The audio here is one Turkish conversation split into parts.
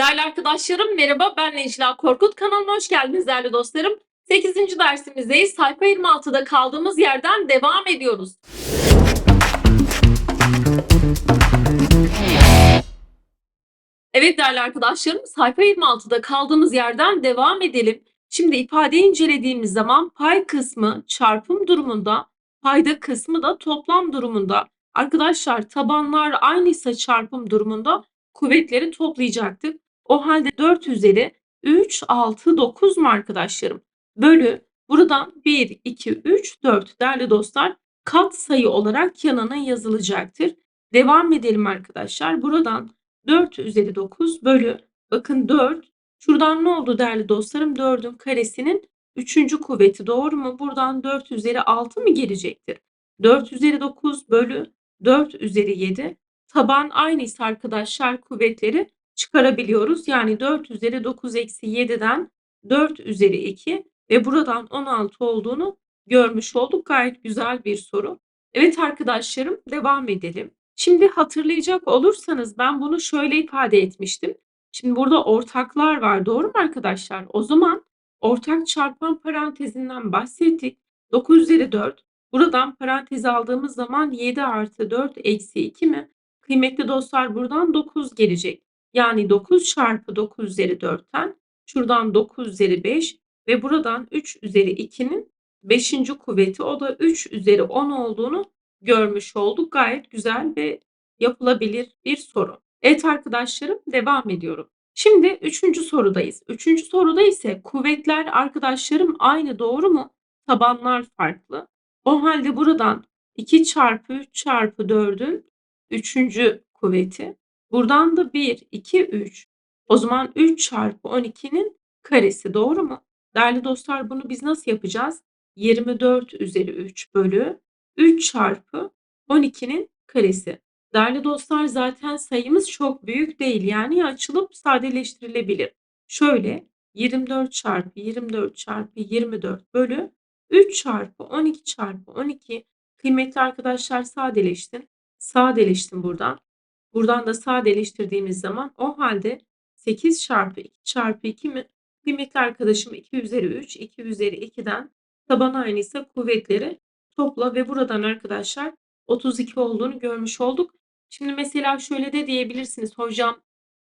Değerli arkadaşlarım merhaba ben Necla Korkut kanalıma hoş geldiniz değerli dostlarım. 8. dersimizdeyiz. Sayfa 26'da kaldığımız yerden devam ediyoruz. Evet değerli arkadaşlarım sayfa 26'da kaldığımız yerden devam edelim. Şimdi ifadeyi incelediğimiz zaman pay kısmı çarpım durumunda, payda kısmı da toplam durumunda. Arkadaşlar tabanlar aynıysa çarpım durumunda kuvvetleri toplayacaktık. O halde 4 üzeri 3, 6, 9 mu arkadaşlarım? Bölü buradan 1, 2, 3, 4 değerli dostlar kat sayı olarak yanına yazılacaktır. Devam edelim arkadaşlar. Buradan 4 üzeri 9 bölü bakın 4 şuradan ne oldu değerli dostlarım 4'ün karesinin 3. kuvveti doğru mu? Buradan 4 üzeri 6 mı gelecektir? 4 üzeri 9 bölü 4 üzeri 7 taban aynıysa arkadaşlar kuvvetleri çıkarabiliyoruz. Yani 4 üzeri 9 eksi 7'den 4 üzeri 2 ve buradan 16 olduğunu görmüş olduk. Gayet güzel bir soru. Evet arkadaşlarım devam edelim. Şimdi hatırlayacak olursanız ben bunu şöyle ifade etmiştim. Şimdi burada ortaklar var doğru mu arkadaşlar? O zaman ortak çarpan parantezinden bahsettik. 9 üzeri 4. Buradan parantez aldığımız zaman 7 artı 4 eksi 2 mi? Kıymetli dostlar buradan 9 gelecek. Yani 9 çarpı 9 üzeri 4'ten şuradan 9 üzeri 5 ve buradan 3 üzeri 2'nin 5. kuvveti o da 3 üzeri 10 olduğunu görmüş olduk. Gayet güzel ve yapılabilir bir soru. Evet arkadaşlarım devam ediyorum. Şimdi üçüncü sorudayız. Üçüncü soruda ise kuvvetler arkadaşlarım aynı doğru mu? Tabanlar farklı. O halde buradan 2 çarpı 3 çarpı 4'ün 3. kuvveti. Buradan da 1, 2, 3. O zaman 3 çarpı 12'nin karesi doğru mu? Değerli dostlar bunu biz nasıl yapacağız? 24 üzeri 3 bölü 3 çarpı 12'nin karesi. Değerli dostlar zaten sayımız çok büyük değil. Yani açılıp sadeleştirilebilir. Şöyle 24 çarpı 24 çarpı 24 bölü 3 çarpı 12 çarpı 12 kıymetli arkadaşlar sadeleştin. Sadeleştim buradan. Buradan da sadeleştirdiğimiz zaman o halde 8 çarpı 2 çarpı 2 mi? Kıymetli arkadaşım 2 üzeri 3, 2 üzeri 2'den taban aynıysa kuvvetleri topla ve buradan arkadaşlar 32 olduğunu görmüş olduk. Şimdi mesela şöyle de diyebilirsiniz. Hocam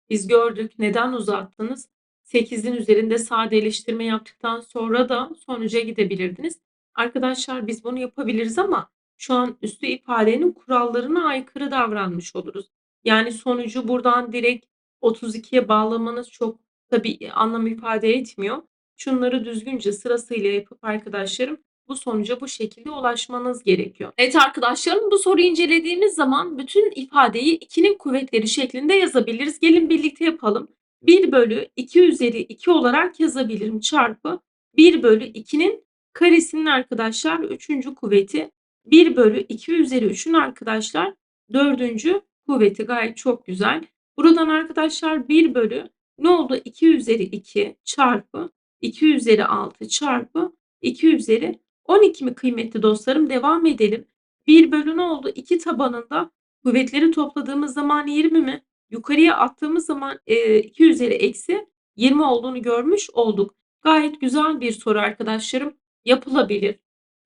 biz gördük neden uzattınız? 8'in üzerinde sadeleştirme yaptıktan sonra da sonuca gidebilirdiniz. Arkadaşlar biz bunu yapabiliriz ama şu an üstü ifadenin kurallarına aykırı davranmış oluruz. Yani sonucu buradan direkt 32'ye bağlamanız çok tabii anlam ifade etmiyor. Şunları düzgünce sırasıyla yapıp arkadaşlarım bu sonuca bu şekilde ulaşmanız gerekiyor. Evet arkadaşlarım bu soruyu incelediğimiz zaman bütün ifadeyi 2'nin kuvvetleri şeklinde yazabiliriz. Gelin birlikte yapalım. 1 bölü 2 üzeri 2 olarak yazabilirim çarpı 1 bölü 2'nin karesinin arkadaşlar 3. kuvveti 1 bölü 2 üzeri 3'ün arkadaşlar 4. kuvveti gayet çok güzel. Buradan arkadaşlar 1 bölü ne oldu? 2 üzeri 2 çarpı 2 üzeri 6 çarpı 2 üzeri 12 mi kıymetli dostlarım? Devam edelim. 1 bölü ne oldu? 2 tabanında kuvvetleri topladığımız zaman 20 mi? Yukarıya attığımız zaman e, 2 üzeri eksi 20 olduğunu görmüş olduk. Gayet güzel bir soru arkadaşlarım. Yapılabilir.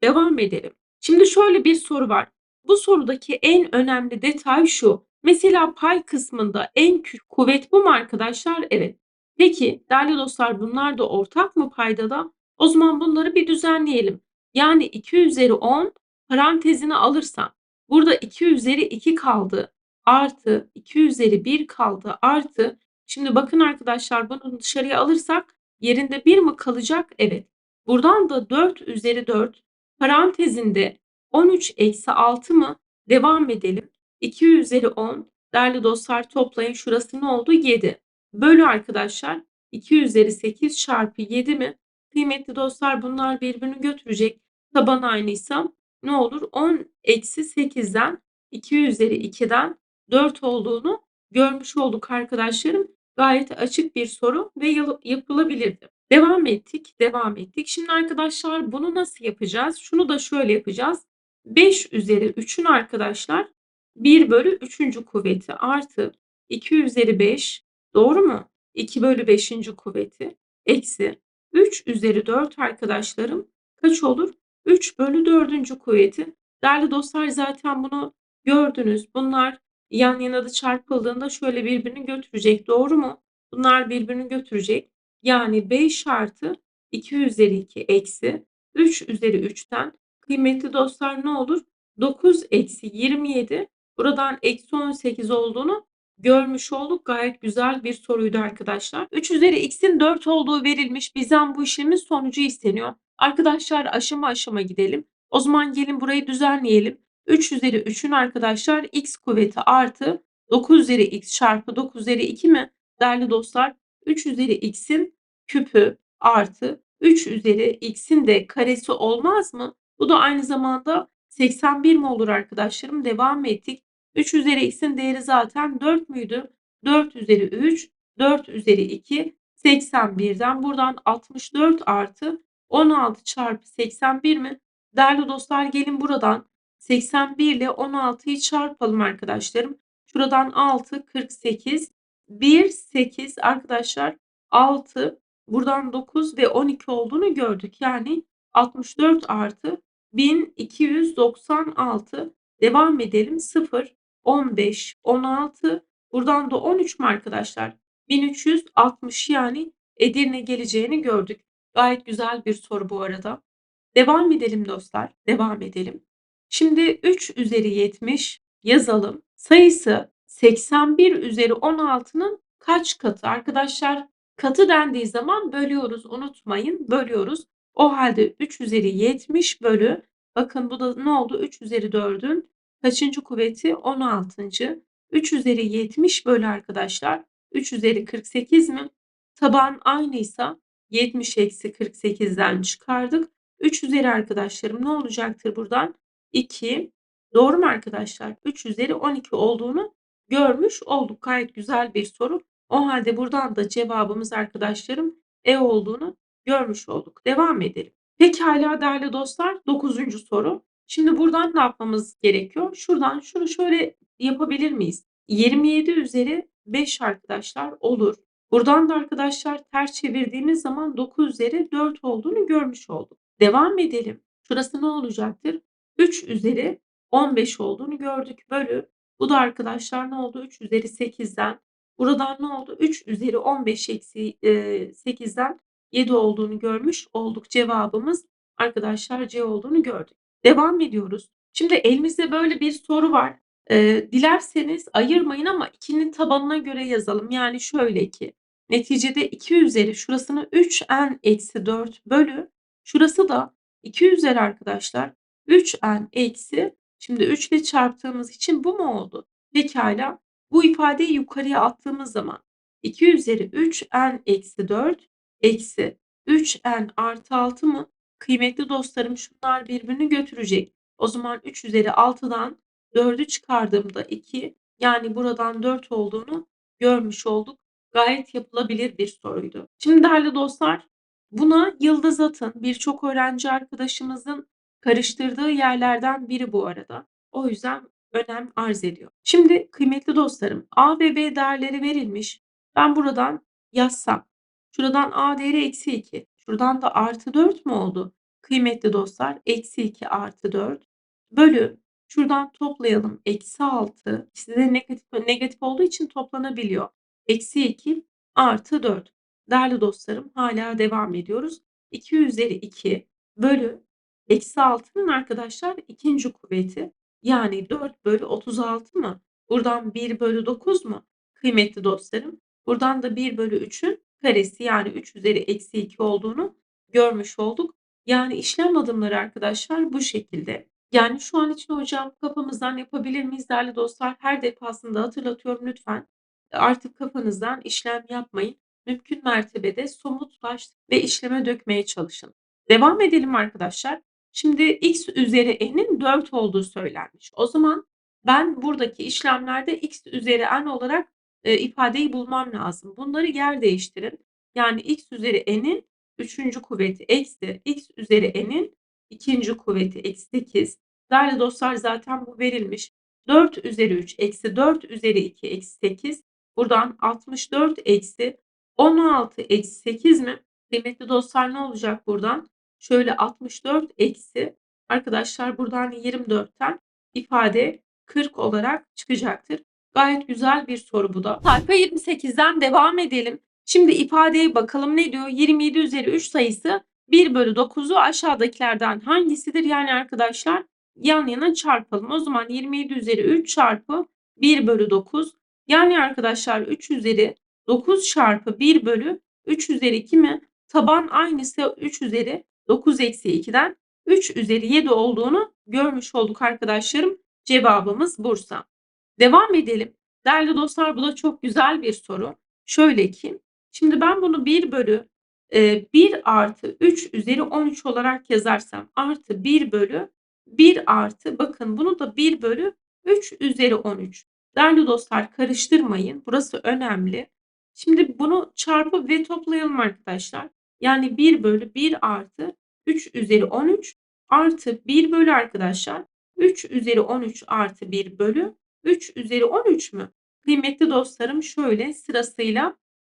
Devam edelim. Şimdi şöyle bir soru var. Bu sorudaki en önemli detay şu. Mesela pay kısmında en kuvvet bu mu arkadaşlar? Evet. Peki değerli dostlar bunlar da ortak mı paydada? O zaman bunları bir düzenleyelim. Yani 2 üzeri 10 parantezine alırsam burada 2 üzeri 2 kaldı. Artı 2 üzeri 1 kaldı. Artı şimdi bakın arkadaşlar bunu dışarıya alırsak yerinde 1 mi kalacak? Evet. Buradan da 4 üzeri 4 parantezinde 13 eksi 6 mı? Devam edelim. 2 üzeri 10 değerli dostlar toplayın şurası ne oldu? 7. Bölü arkadaşlar 2 üzeri 8 çarpı 7 mi? Kıymetli dostlar bunlar birbirini götürecek. Taban aynıysa ne olur? 10 eksi 8'den 2 üzeri 2'den 4 olduğunu görmüş olduk arkadaşlarım. Gayet açık bir soru ve yapılabilirdi. Devam ettik, devam ettik. Şimdi arkadaşlar bunu nasıl yapacağız? Şunu da şöyle yapacağız. 5 üzeri 3'ün arkadaşlar 1 bölü 3. kuvveti artı 2 üzeri 5 doğru mu? 2 bölü 5'inci kuvveti eksi 3 üzeri 4 arkadaşlarım kaç olur? 3 bölü 4'üncü kuvveti. Değerli dostlar zaten bunu gördünüz. Bunlar yan yana da çarpıldığında şöyle birbirini götürecek. Doğru mu? Bunlar birbirini götürecek. Yani 5 artı 2 üzeri 2 eksi 3 üzeri 3'ten kıymetli dostlar ne olur? 9 eksi 27 buradan eksi 18 olduğunu görmüş olduk. Gayet güzel bir soruydu arkadaşlar. 3 üzeri x'in 4 olduğu verilmiş. Bizden bu işlemin sonucu isteniyor. Arkadaşlar aşama aşama gidelim. O zaman gelin burayı düzenleyelim. 3 üzeri 3'ün arkadaşlar x kuvveti artı 9 üzeri x çarpı 9 üzeri 2 mi? Değerli dostlar 3 üzeri x'in küpü artı 3 üzeri x'in de karesi olmaz mı? Bu da aynı zamanda 81 mi olur arkadaşlarım? Devam ettik. 3 üzeri x'in değeri zaten 4 müydü? 4 üzeri 3, 4 üzeri 2, 81'den buradan 64 artı 16 çarpı 81 mi? Değerli dostlar gelin buradan 81 ile 16'yı çarpalım arkadaşlarım. Şuradan 6, 48, 1, 8 arkadaşlar 6, buradan 9 ve 12 olduğunu gördük. Yani 64 artı 1296 devam edelim 0, 15, 16 buradan da 13 mü arkadaşlar? 1360 yani Edirne geleceğini gördük. Gayet güzel bir soru bu arada. Devam edelim dostlar. Devam edelim. Şimdi 3 üzeri 70 yazalım. Sayısı 81 üzeri 16'nın kaç katı? Arkadaşlar katı dendiği zaman bölüyoruz. Unutmayın bölüyoruz. O halde 3 üzeri 70 bölü bakın bu da ne oldu? 3 üzeri 4'ün kaçıncı kuvveti? 16. 3 üzeri 70 bölü arkadaşlar. 3 üzeri 48 mi? Taban aynıysa 70 eksi 48'den çıkardık. 3 üzeri arkadaşlarım ne olacaktır buradan? 2. Doğru mu arkadaşlar? 3 üzeri 12 olduğunu görmüş olduk. Gayet güzel bir soru. O halde buradan da cevabımız arkadaşlarım E olduğunu görmüş olduk. Devam edelim. Pekala değerli dostlar 9. soru. Şimdi buradan ne yapmamız gerekiyor? Şuradan şunu şöyle yapabilir miyiz? 27 üzeri 5 arkadaşlar olur. Buradan da arkadaşlar ters çevirdiğimiz zaman 9 üzeri 4 olduğunu görmüş olduk. Devam edelim. Şurası ne olacaktır? 3 üzeri 15 olduğunu gördük. Bölü. Bu da arkadaşlar ne oldu? 3 üzeri 8'den. Buradan ne oldu? 3 üzeri 15 eksi 8'den 7 olduğunu görmüş olduk. Cevabımız arkadaşlar C olduğunu gördük. Devam ediyoruz. Şimdi elimizde böyle bir soru var. Ee, dilerseniz ayırmayın ama 2'nin tabanına göre yazalım. Yani şöyle ki neticede 2 üzeri şurasını 3n eksi 4 bölü şurası da 2 üzeri arkadaşlar 3n eksi şimdi 3 ile çarptığımız için bu mu oldu? Pekala bu ifadeyi yukarıya attığımız zaman 2 üzeri 3n eksi 4 eksi 3n artı 6 mı? Kıymetli dostlarım şunlar birbirini götürecek. O zaman 3 üzeri 6'dan 4'ü çıkardığımda 2 yani buradan 4 olduğunu görmüş olduk. Gayet yapılabilir bir soruydu. Şimdi değerli dostlar buna yıldız atın. Birçok öğrenci arkadaşımızın karıştırdığı yerlerden biri bu arada. O yüzden önem arz ediyor. Şimdi kıymetli dostlarım A ve B değerleri verilmiş. Ben buradan yazsam. Şuradan A değeri eksi 2. Şuradan da artı 4 mü oldu? Kıymetli dostlar eksi 2 artı 4 bölü şuradan toplayalım eksi 6 size negatif negatif olduğu için toplanabiliyor. Eksi 2 artı 4. Değerli dostlarım hala devam ediyoruz. 2 üzeri 2 bölü eksi 6'nın arkadaşlar ikinci kuvveti yani 4 bölü 36 mı? Buradan 1 bölü 9 mu? Kıymetli dostlarım. Buradan da 1 bölü 3'ün karesi yani 3 üzeri eksi 2 olduğunu görmüş olduk. Yani işlem adımları arkadaşlar bu şekilde. Yani şu an için hocam kafamızdan yapabilir miyiz değerli dostlar? Her defasında hatırlatıyorum lütfen. Artık kafanızdan işlem yapmayın. Mümkün mertebede somutlaş ve işleme dökmeye çalışın. Devam edelim arkadaşlar. Şimdi x üzeri n'in 4 olduğu söylenmiş. O zaman ben buradaki işlemlerde x üzeri n olarak e, ifadeyi bulmam lazım. Bunları yer değiştirin. Yani x üzeri n'in 3. kuvveti eksi x üzeri n'in 2. kuvveti eksi 8. Değerli dostlar zaten bu verilmiş. 4 üzeri 3 eksi 4 üzeri 2 eksi 8. Buradan 64 eksi 16 eksi 8 mi? Kıymetli dostlar ne olacak buradan? Şöyle 64 eksi arkadaşlar buradan 24'ten ifade 40 olarak çıkacaktır. Gayet güzel bir soru bu da. Sayfa 28'den devam edelim. Şimdi ifadeye bakalım ne diyor? 27 üzeri 3 sayısı 1 bölü 9'u aşağıdakilerden hangisidir? Yani arkadaşlar yan yana çarpalım. O zaman 27 üzeri 3 çarpı 1 bölü 9. Yani arkadaşlar 3 üzeri 9 çarpı 1 bölü 3 üzeri 2 mi? Taban aynısı 3 üzeri 9 eksi 2'den 3 üzeri 7 olduğunu görmüş olduk arkadaşlarım. Cevabımız Bursa. Devam edelim. Değerli dostlar bu da çok güzel bir soru. Şöyle ki şimdi ben bunu 1 bölü e, 1 artı 3 üzeri 13 olarak yazarsam artı 1 bölü 1 artı bakın bunu da 1 bölü 3 üzeri 13. Değerli dostlar karıştırmayın. Burası önemli. Şimdi bunu çarpı ve toplayalım arkadaşlar. Yani 1 bölü 1 artı 3 üzeri 13 artı 1 bölü arkadaşlar 3 üzeri 13 artı 1 bölü 3 üzeri 13 mü? Kıymetli dostlarım şöyle sırasıyla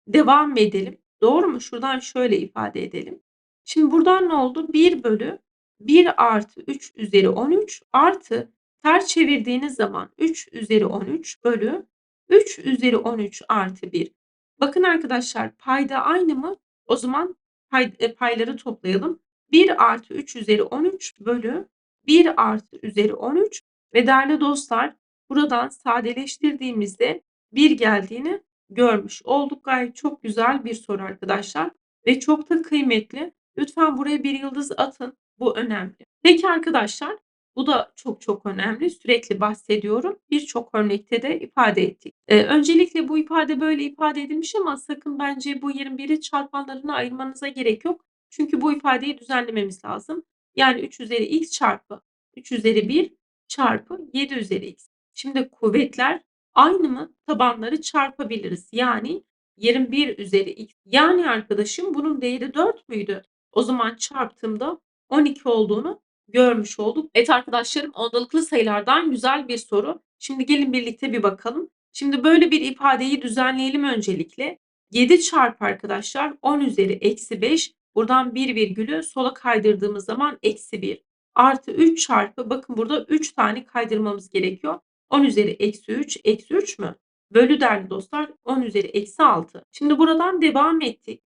devam edelim. Doğru mu? Şuradan şöyle ifade edelim. Şimdi buradan ne oldu? 1 bölü 1 artı 3 üzeri 13 artı ters çevirdiğiniz zaman 3 üzeri 13 bölü 3 üzeri 13 artı 1. Bakın arkadaşlar payda aynı mı? O zaman pay, e, payları toplayalım. 1 artı 3 üzeri 13 bölü 1 artı üzeri 13 ve değerli dostlar buradan sadeleştirdiğimizde 1 geldiğini görmüş olduk. Gayet çok güzel bir soru arkadaşlar ve çok da kıymetli. Lütfen buraya bir yıldız atın. Bu önemli. Peki arkadaşlar bu da çok çok önemli. Sürekli bahsediyorum. Birçok örnekte de ifade ettik. Ee, öncelikle bu ifade böyle ifade edilmiş ama sakın bence bu 21'i çarpanlarına ayırmanıza gerek yok. Çünkü bu ifadeyi düzenlememiz lazım. Yani 3 üzeri x çarpı 3 üzeri 1 çarpı 7 üzeri x. Şimdi kuvvetler aynı mı? Tabanları çarpabiliriz. Yani 21 üzeri x. Yani arkadaşım bunun değeri 4 müydü? O zaman çarptığımda 12 olduğunu görmüş olduk. Evet arkadaşlarım ondalıklı sayılardan güzel bir soru. Şimdi gelin birlikte bir bakalım. Şimdi böyle bir ifadeyi düzenleyelim öncelikle. 7 çarpı arkadaşlar 10 üzeri eksi 5. Buradan bir virgülü sola kaydırdığımız zaman eksi 1. Artı 3 çarpı bakın burada 3 tane kaydırmamız gerekiyor. 10 üzeri eksi 3 eksi 3 mü? Bölü değerli dostlar 10 üzeri eksi 6. Şimdi buradan devam ettik.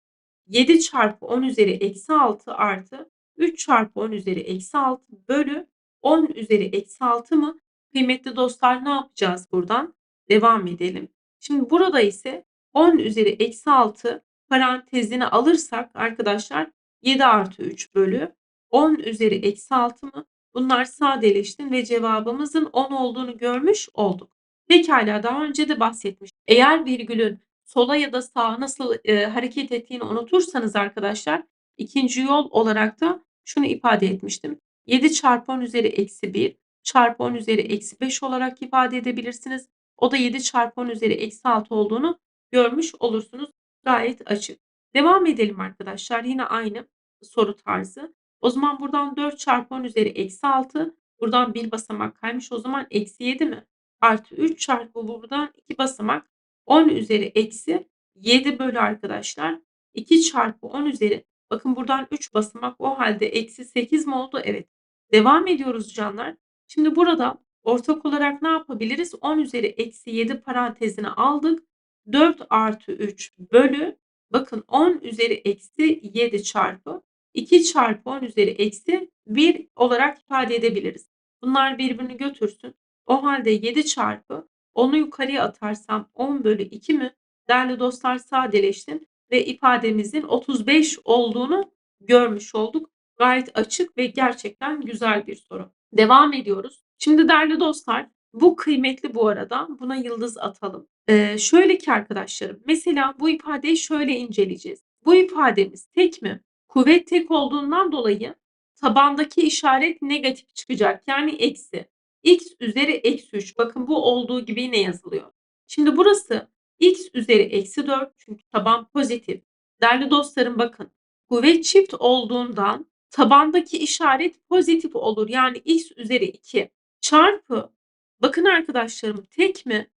7 çarpı 10 üzeri eksi 6 artı 3 çarpı 10 üzeri eksi 6 bölü 10 üzeri eksi 6 mı? Kıymetli dostlar ne yapacağız buradan? Devam edelim. Şimdi burada ise 10 üzeri eksi 6 parantezini alırsak arkadaşlar 7 artı 3 bölü 10 üzeri eksi 6 mı? Bunlar sadeleşti ve cevabımızın 10 olduğunu görmüş olduk. Pekala daha önce de bahsetmiş. Eğer virgülün sola ya da sağa nasıl e, hareket ettiğini unutursanız arkadaşlar ikinci yol olarak da şunu ifade etmiştim. 7 çarpı 10 üzeri eksi 1 çarpı 10 üzeri eksi 5 olarak ifade edebilirsiniz. O da 7 çarpı 10 üzeri eksi 6 olduğunu görmüş olursunuz. Gayet açık. Devam edelim arkadaşlar. Yine aynı soru tarzı. O zaman buradan 4 çarpı 10 üzeri eksi 6. Buradan bir basamak kaymış. O zaman eksi 7 mi? Artı 3 çarpı buradan 2 basamak 10 üzeri eksi 7 bölü arkadaşlar. 2 çarpı 10 üzeri bakın buradan 3 basamak o halde eksi 8 mi oldu? Evet. Devam ediyoruz canlar. Şimdi burada ortak olarak ne yapabiliriz? 10 üzeri eksi 7 parantezine aldık. 4 artı 3 bölü bakın 10 üzeri eksi 7 çarpı 2 çarpı 10 üzeri eksi 1 olarak ifade edebiliriz. Bunlar birbirini götürsün. O halde 7 çarpı onu yukarıya atarsam 10 bölü 2 mi? Değerli dostlar sadeleştin ve ifademizin 35 olduğunu görmüş olduk. Gayet açık ve gerçekten güzel bir soru. Devam ediyoruz. Şimdi değerli dostlar bu kıymetli bu arada. Buna yıldız atalım. Ee, şöyle ki arkadaşlarım mesela bu ifadeyi şöyle inceleyeceğiz. Bu ifademiz tek mi? Kuvvet tek olduğundan dolayı tabandaki işaret negatif çıkacak. Yani eksi x üzeri eksi 3. Bakın bu olduğu gibi yine yazılıyor. Şimdi burası x üzeri eksi 4 çünkü taban pozitif. Değerli dostlarım bakın kuvvet çift olduğundan tabandaki işaret pozitif olur. Yani x üzeri 2 çarpı bakın arkadaşlarım tek mi?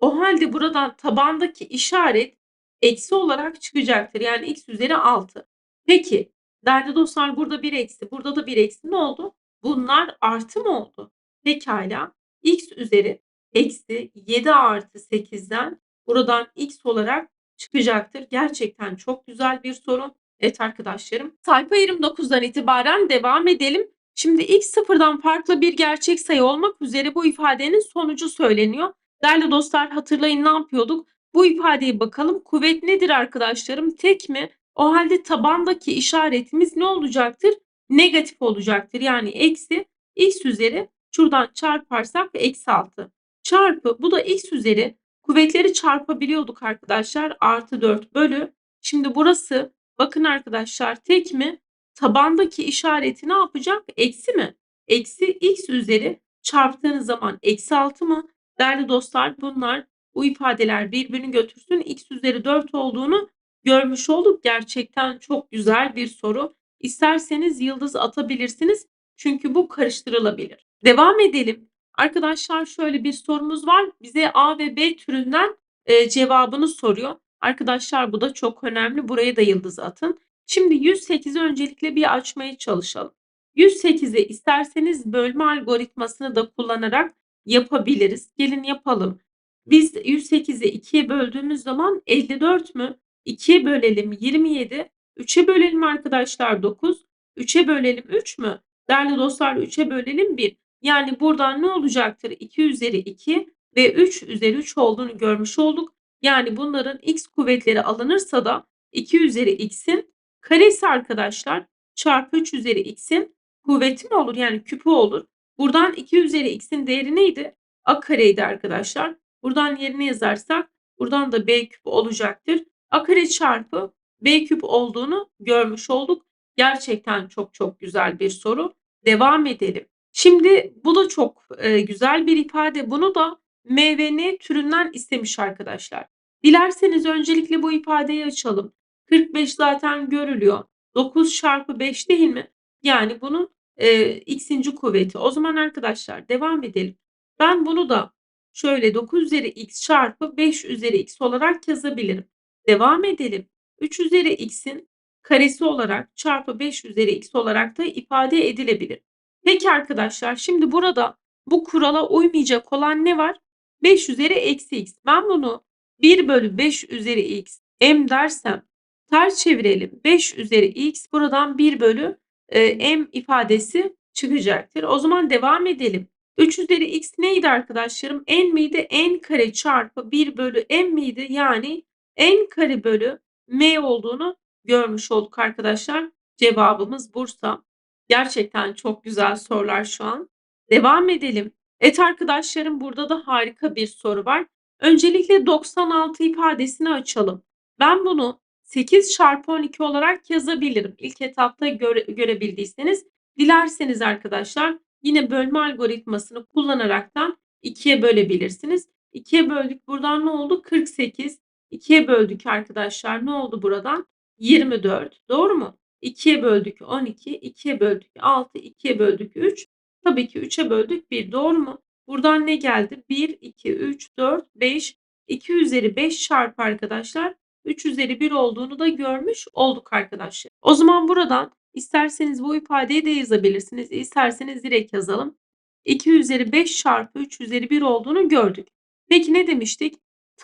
O halde buradan tabandaki işaret eksi olarak çıkacaktır. Yani x üzeri 6. Peki değerli dostlar burada bir eksi burada da bir eksi ne oldu? Bunlar artı mı oldu? Pekala x üzeri eksi 7 artı 8'den buradan x olarak çıkacaktır. Gerçekten çok güzel bir soru. Evet arkadaşlarım sayfa 29'dan itibaren devam edelim. Şimdi x sıfırdan farklı bir gerçek sayı olmak üzere bu ifadenin sonucu söyleniyor. Değerli dostlar hatırlayın ne yapıyorduk? Bu ifadeye bakalım. Kuvvet nedir arkadaşlarım? Tek mi? O halde tabandaki işaretimiz ne olacaktır? Negatif olacaktır. Yani eksi x üzeri şuradan çarparsak eksi 6 çarpı bu da x üzeri kuvvetleri çarpabiliyorduk arkadaşlar. Artı 4 bölü. Şimdi burası bakın arkadaşlar tek mi? Tabandaki işareti ne yapacak? Eksi mi? Eksi x üzeri çarptığınız zaman eksi 6 mı? Değerli dostlar bunlar bu ifadeler birbirini götürsün. X üzeri 4 olduğunu görmüş olduk. Gerçekten çok güzel bir soru. İsterseniz yıldız atabilirsiniz. Çünkü bu karıştırılabilir. Devam edelim. Arkadaşlar şöyle bir sorumuz var. Bize A ve B türünden e, cevabını soruyor. Arkadaşlar bu da çok önemli. Buraya da yıldız atın. Şimdi 108'i öncelikle bir açmaya çalışalım. 108'i isterseniz bölme algoritmasını da kullanarak yapabiliriz. Gelin yapalım. Biz 108'i 2'ye böldüğümüz zaman 54 mü? 2'ye bölelim 27. 3'e bölelim arkadaşlar 9. 3'e bölelim 3 mü? Değerli dostlar 3'e bölelim 1. Yani buradan ne olacaktır? 2 üzeri 2 ve 3 üzeri 3 olduğunu görmüş olduk. Yani bunların x kuvvetleri alınırsa da 2 üzeri x'in karesi arkadaşlar çarpı 3 üzeri x'in kuvveti mi olur? Yani küpü olur. Buradan 2 üzeri x'in değeri neydi? A kareydi arkadaşlar. Buradan yerine yazarsak buradan da b küp olacaktır. A kare çarpı b küp olduğunu görmüş olduk. Gerçekten çok çok güzel bir soru. Devam edelim. Şimdi bu da çok e, güzel bir ifade. Bunu da M ve N türünden istemiş arkadaşlar. Dilerseniz öncelikle bu ifadeyi açalım. 45 zaten görülüyor. 9 çarpı 5 değil mi? Yani bunun e, x'inci kuvveti. O zaman arkadaşlar devam edelim. Ben bunu da şöyle 9 üzeri x çarpı 5 üzeri x olarak yazabilirim. Devam edelim. 3 üzeri x'in karesi olarak çarpı 5 üzeri x olarak da ifade edilebilir. Peki arkadaşlar şimdi burada bu kurala uymayacak olan ne var? 5 üzeri eksi x. Ben bunu 1 bölü 5 üzeri x m dersem ters çevirelim. 5 üzeri x buradan 1 bölü e, m ifadesi çıkacaktır. O zaman devam edelim. 3 üzeri x neydi arkadaşlarım? n miydi? n kare çarpı 1 bölü m miydi? Yani n kare bölü m olduğunu görmüş olduk arkadaşlar. Cevabımız Bursa. Gerçekten çok güzel sorular şu an. Devam edelim. Evet arkadaşlarım burada da harika bir soru var. Öncelikle 96 ifadesini açalım. Ben bunu 8 çarpı 12 olarak yazabilirim. İlk etapta göre, görebildiyseniz. Dilerseniz arkadaşlar yine bölme algoritmasını kullanaraktan 2'ye bölebilirsiniz. 2'ye böldük. Buradan ne oldu? 48. 2'ye böldük arkadaşlar. Ne oldu buradan? 24. Doğru mu? 2'ye böldük 12, 2'ye böldük 6, 2'ye böldük 3. Tabii ki 3'e böldük 1. Doğru mu? Buradan ne geldi? 1, 2, 3, 4, 5. 2 üzeri 5 çarpı arkadaşlar 3 üzeri 1 olduğunu da görmüş olduk arkadaşlar. O zaman buradan isterseniz bu ifadeyi de yazabilirsiniz. İsterseniz direkt yazalım. 2 üzeri 5 çarpı 3 üzeri 1 olduğunu gördük. Peki ne demiştik?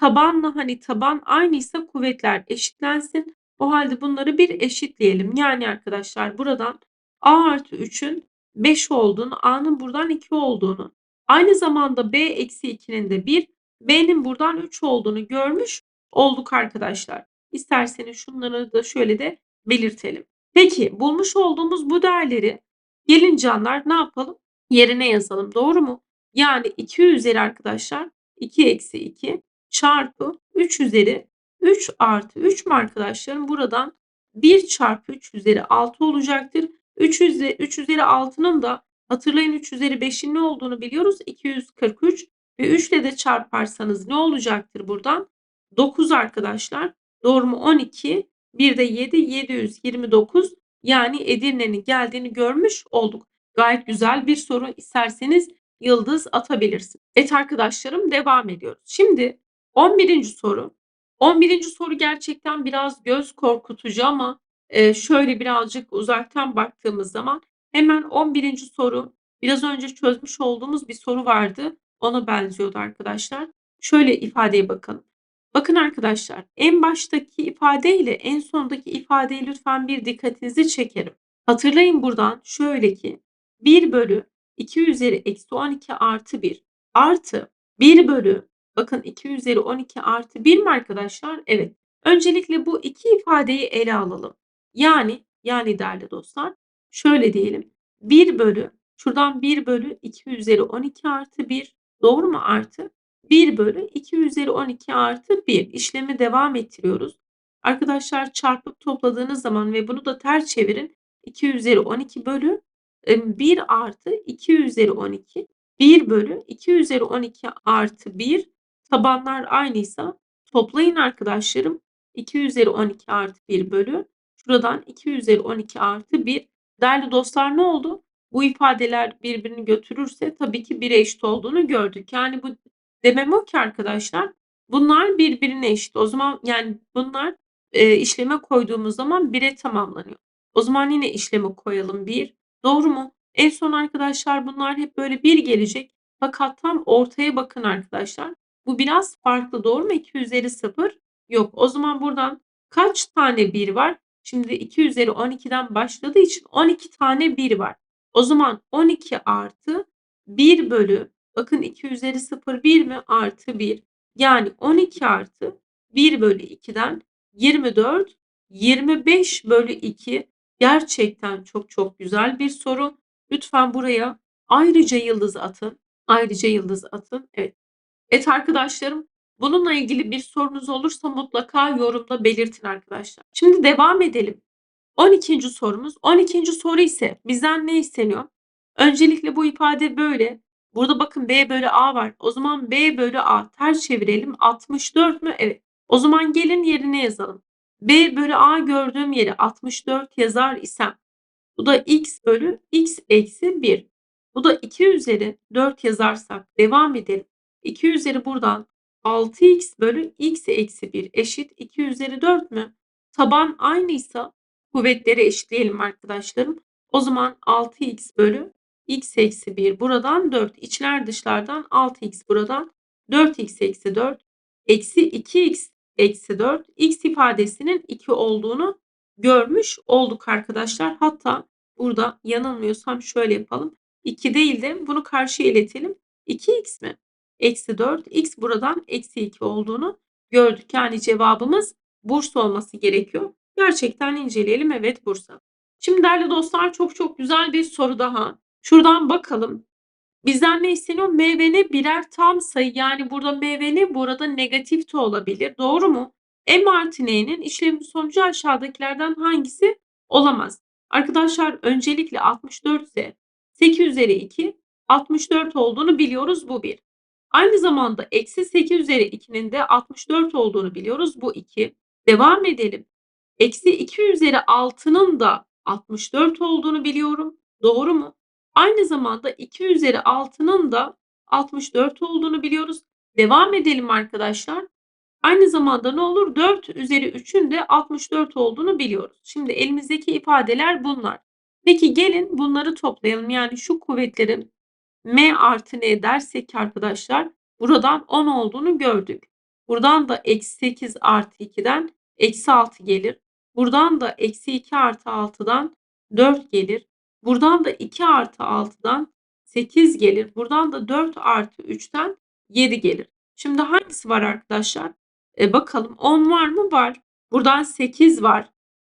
Tabanla hani taban aynıysa kuvvetler eşitlensin. O halde bunları bir eşitleyelim. Yani arkadaşlar buradan a artı 3'ün 5 olduğunu, a'nın buradan 2 olduğunu, aynı zamanda b eksi 2'nin de 1, b'nin buradan 3 olduğunu görmüş olduk arkadaşlar. İsterseniz şunları da şöyle de belirtelim. Peki bulmuş olduğumuz bu değerleri gelin canlar ne yapalım? Yerine yazalım. Doğru mu? Yani 2 üzeri arkadaşlar 2 eksi 2 çarpı 3 üzeri 3 artı 3 mü arkadaşlarım? Buradan 1 çarpı 3 üzeri 6 olacaktır. 3 üzeri, 3 üzeri 6'nın da hatırlayın 3 üzeri 5'in ne olduğunu biliyoruz. 243 ve 3 ile de çarparsanız ne olacaktır buradan? 9 arkadaşlar. Doğru mu? 12. Bir de 7. 729. Yani Edirne'nin geldiğini görmüş olduk. Gayet güzel bir soru. İsterseniz yıldız atabilirsiniz. Evet arkadaşlarım devam ediyoruz. Şimdi 11. soru. 11. soru gerçekten biraz göz korkutucu ama, şöyle birazcık uzaktan baktığımız zaman hemen 11. soru biraz önce çözmüş olduğumuz bir soru vardı. Ona benziyordu arkadaşlar. Şöyle ifadeye bakalım. Bakın arkadaşlar, en baştaki ifade ile en sondaki ifadeye lütfen bir dikkatinizi çekerim. Hatırlayın buradan şöyle ki 1 bölü 2 üzeri eksi 12 artı 1 artı 1 bölü bakın 2 üzeri 12 artı 1 mi arkadaşlar? Evet. Öncelikle bu iki ifadeyi ele alalım. Yani yani değerli dostlar şöyle diyelim. 1 bölü şuradan 1 bölü 2 üzeri 12 artı 1 doğru mu artı 1 bölü 2 üzeri 12 artı 1 işlemi devam ettiriyoruz. Arkadaşlar çarpıp topladığınız zaman ve bunu da ters çevirin. 2 üzeri 12 bölü em, 1 artı 2 üzeri 12 1 bölü 2 üzeri 12 artı 1 tabanlar aynıysa toplayın arkadaşlarım 2 üzeri 12 artı 1 bölü şuradan 2 üzeri 12 artı 1 değerli dostlar ne oldu? Bu ifadeler birbirini götürürse tabii ki 1'e eşit olduğunu gördük. Yani bu demem o ki arkadaşlar bunlar birbirine eşit. O zaman yani bunlar e, işleme koyduğumuz zaman 1'e tamamlanıyor. O zaman yine işleme koyalım 1. Doğru mu? En son arkadaşlar bunlar hep böyle 1 gelecek. Fakat tam ortaya bakın arkadaşlar. Bu biraz farklı doğru mu? 2 üzeri 0 yok. O zaman buradan kaç tane 1 var? Şimdi 2 üzeri 12'den başladığı için 12 tane 1 var. O zaman 12 artı 1 bölü bakın 2 üzeri 0 1 mi? Artı 1. Yani 12 artı 1 bölü 2'den 24 25 bölü 2 gerçekten çok çok güzel bir soru. Lütfen buraya ayrıca yıldız atın. Ayrıca yıldız atın. Evet. Evet arkadaşlarım bununla ilgili bir sorunuz olursa mutlaka yorumda belirtin arkadaşlar. Şimdi devam edelim. 12. sorumuz. 12. soru ise bizden ne isteniyor? Öncelikle bu ifade böyle. Burada bakın B bölü A var. O zaman B bölü A ters çevirelim. 64 mü? Evet. O zaman gelin yerine yazalım. B bölü A gördüğüm yere 64 yazar isem bu da x bölü x eksi 1. Bu da 2 üzeri 4 yazarsak devam edelim. 2 üzeri buradan 6x bölü x eksi 1 eşit 2 üzeri 4 mü? Taban aynıysa kuvvetleri eşitleyelim arkadaşlarım. O zaman 6x bölü x eksi 1 buradan 4. içler dışlardan 6x buradan 4x eksi 4 eksi 2x eksi 4 x ifadesinin 2 olduğunu görmüş olduk arkadaşlar. Hatta burada yanılmıyorsam şöyle yapalım. 2 değil de bunu karşıya iletelim. 2x mi? Eksi 4. x buradan eksi 2 olduğunu gördük. Yani cevabımız Bursa olması gerekiyor. Gerçekten inceleyelim. Evet Bursa. Şimdi değerli dostlar çok çok güzel bir soru daha. Şuradan bakalım. Bizden ne isteniyor? Meyvene birer tam sayı. Yani burada meyvene burada negatif de olabilir. Doğru mu? M artı N'nin işlemin sonucu aşağıdakilerden hangisi olamaz? Arkadaşlar öncelikle 64 ise 8 üzeri 2 64 olduğunu biliyoruz. Bu bir. Aynı zamanda eksi 8 üzeri 2'nin de 64 olduğunu biliyoruz. Bu 2. Devam edelim. Eksi 2 üzeri 6'nın da 64 olduğunu biliyorum. Doğru mu? Aynı zamanda 2 üzeri 6'nın da 64 olduğunu biliyoruz. Devam edelim arkadaşlar. Aynı zamanda ne olur? 4 üzeri 3'ün de 64 olduğunu biliyoruz. Şimdi elimizdeki ifadeler bunlar. Peki gelin bunları toplayalım. Yani şu kuvvetlerin m artı n dersek arkadaşlar buradan 10 olduğunu gördük. Buradan da eksi 8 artı 2'den eksi 6 gelir. Buradan da eksi 2 artı 6'dan 4 gelir. Buradan da 2 artı 6'dan 8 gelir. Buradan da 4 artı 3'ten 7 gelir. Şimdi hangisi var arkadaşlar? E bakalım 10 var mı? Var. Buradan 8 var.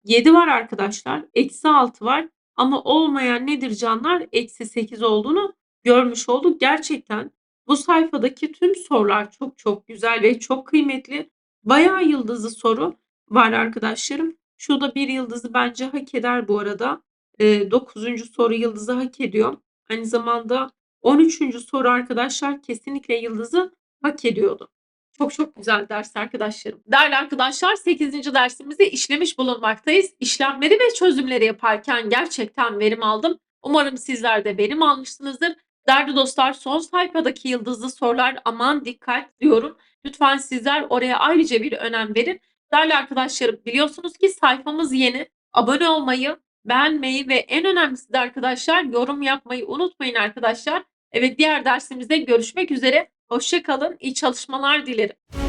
7 var arkadaşlar. Eksi 6 var. Ama olmayan nedir canlar? Eksi 8 olduğunu görmüş olduk. Gerçekten bu sayfadaki tüm sorular çok çok güzel ve çok kıymetli. Bayağı yıldızlı soru var arkadaşlarım. Şurada bir yıldızı bence hak eder bu arada. E, 9. soru yıldızı hak ediyor. Aynı zamanda 13. soru arkadaşlar kesinlikle yıldızı hak ediyordu. Çok çok güzel ders arkadaşlarım. Değerli arkadaşlar 8. dersimizi işlemiş bulunmaktayız. İşlemleri ve çözümleri yaparken gerçekten verim aldım. Umarım sizler de verim almışsınızdır. Değerli dostlar son sayfadaki yıldızlı sorular aman dikkat diyorum. Lütfen sizler oraya ayrıca bir önem verin. Değerli arkadaşlarım biliyorsunuz ki sayfamız yeni. Abone olmayı, beğenmeyi ve en önemlisi de arkadaşlar yorum yapmayı unutmayın arkadaşlar. Evet diğer dersimizde görüşmek üzere. Hoşça kalın. iyi çalışmalar dilerim.